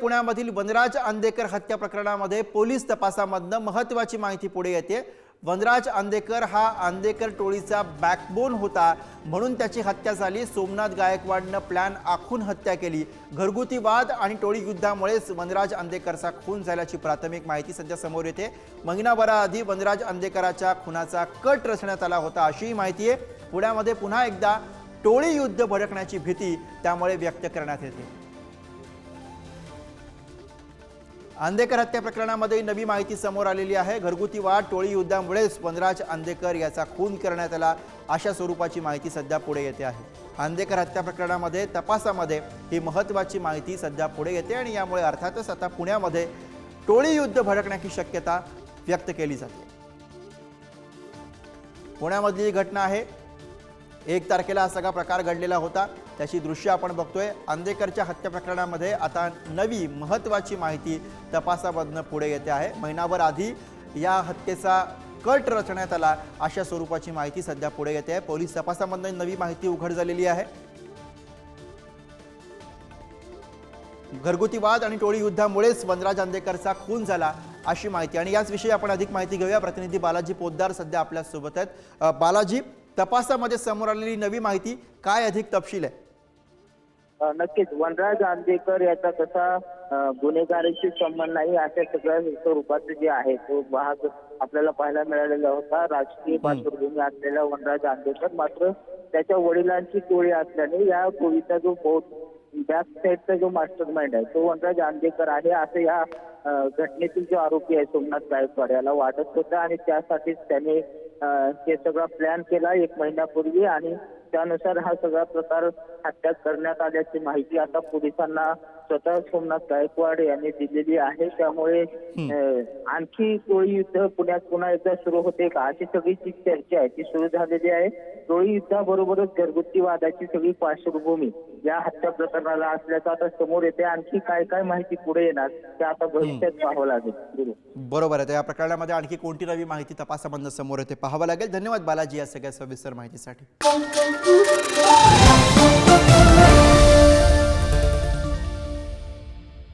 पुण्यामधील वनराज आंदेकर हत्या प्रकरणामध्ये पोलीस तपासामधनं महत्वाची माहिती पुढे येते. वनराज आंदेकर हा आंदेकर टोळीचा बॅकबोन होता म्हणून त्याची हत्या झाली. सोमनाथ गायकवाडनं प्लॅन आखून हत्या केली. घरगुती वाद आणि टोळी युद्धामुळेच वनराज आंदेकरचा खून झाल्याची प्राथमिक माहिती सध्या समोर येते. महिनाभराआधी वनराज आंदेकराच्या खुनाचा कट रचण्यात आला होता अशीही माहिती आहे. पुण्यामध्ये पुन्हा एकदा टोळी युद्ध भडकण्याची भीती त्यामुळे व्यक्त करण्यात येते. आंदेकर हत्या प्रकरणामध्ये नवी माहिती समोर आलेली आहे. घरगुती वाद टोळी युद्धामुळेच वनराज आंदेकर याचा खून करण्यात आला. अशा स्वरूपाची माहिती सध्या पुढे येते आहे. आंदेकर हत्या प्रकरणामध्ये तपासामध्ये ही महत्त्वाची माहिती सध्या पुढे येते आणि यामुळे अर्थातच आता पुण्यामध्ये टोळी युद्ध भडकण्याची शक्यता व्यक्त केली जाते. पुण्यामधली ही घटना आहे. एक तारखेला हा सगळा प्रकार घडलेला होता. त्याची दृश्य आपण बघतोय. आंदेकरच्या हत्या प्रकरणामध्ये आता नवी महत्त्वाची माहिती तपासामधनं पुढे येते आहे. महिनाभर आधी या हत्येचा कट रचण्यात आला अशा स्वरूपाची माहिती सध्या पुढे येते आहे. पोलीस तपासामधनं नवी माहिती उघड झालेली आहे. घरगुतीवाद आणि टोळी युद्धामुळेच वनराज आंदेकरचा खून झाला अशी माहिती. आणि याच विषयी आपण अधिक माहिती घेऊया. प्रतिनिधी बालाजी पोद्दार सध्या आपल्यासोबत आहेत. बालाजी तपासामध्ये समोर आलेली नवी माहिती काय अधिक तपशील आहे? नक्कीच. वनराज आंदेकर याचा कसा गुन्हेगारीशी संबंध नाही अशा सगळ्या स्वरूपाचे जे आहे तो भाग आपल्याला पाहायला मिळालेला होता. राजकीय पार्श्वभूमी असलेला वनराज आंदेकर मात्र त्याच्या वडिलांची टोळी असल्याने या टोळीचा जो बॅक साईडचा जो मास्टर माइंड आहे तो वनराज आंदेकर आहे असं या घटनेतील जो आरोपी आहे सोमनाथ गायकवाड याला वाटत होता. आणि त्यासाठीच त्याने हे सगळा प्लॅन केला एक महिन्यापूर्वी. आणि त्यानुसार हा सगळा प्रकार हत्या करण्यात आल्याची माहिती आता पोलिसांना स्वतः सोमनाथ गायकवाड यांनी दिलेली आहे. त्यामुळे आणखी टोळी युद्ध पुण्यात पुन्हा एकदा सुरू होते का? अशी सगळी जी चर्चा आहे ती सुरू झालेली आहे. टोळी युद्धाबरोबरच घरगुती वादाची सगळी पार्श्वभूमी या हत्या प्रकरणाला असल्याचं आता समोर येते. आणखी काय काय माहिती पुढे येणार ते आता भविष्यात पाहावं लागेल. बरोबर आहे. या प्रकरणामध्ये आणखी कोणती नवी माहिती तपासामधनं समोर येते? पाहावं लागेल. धन्यवाद बालाजी या सगळ्या सविस्तर माहितीसाठी.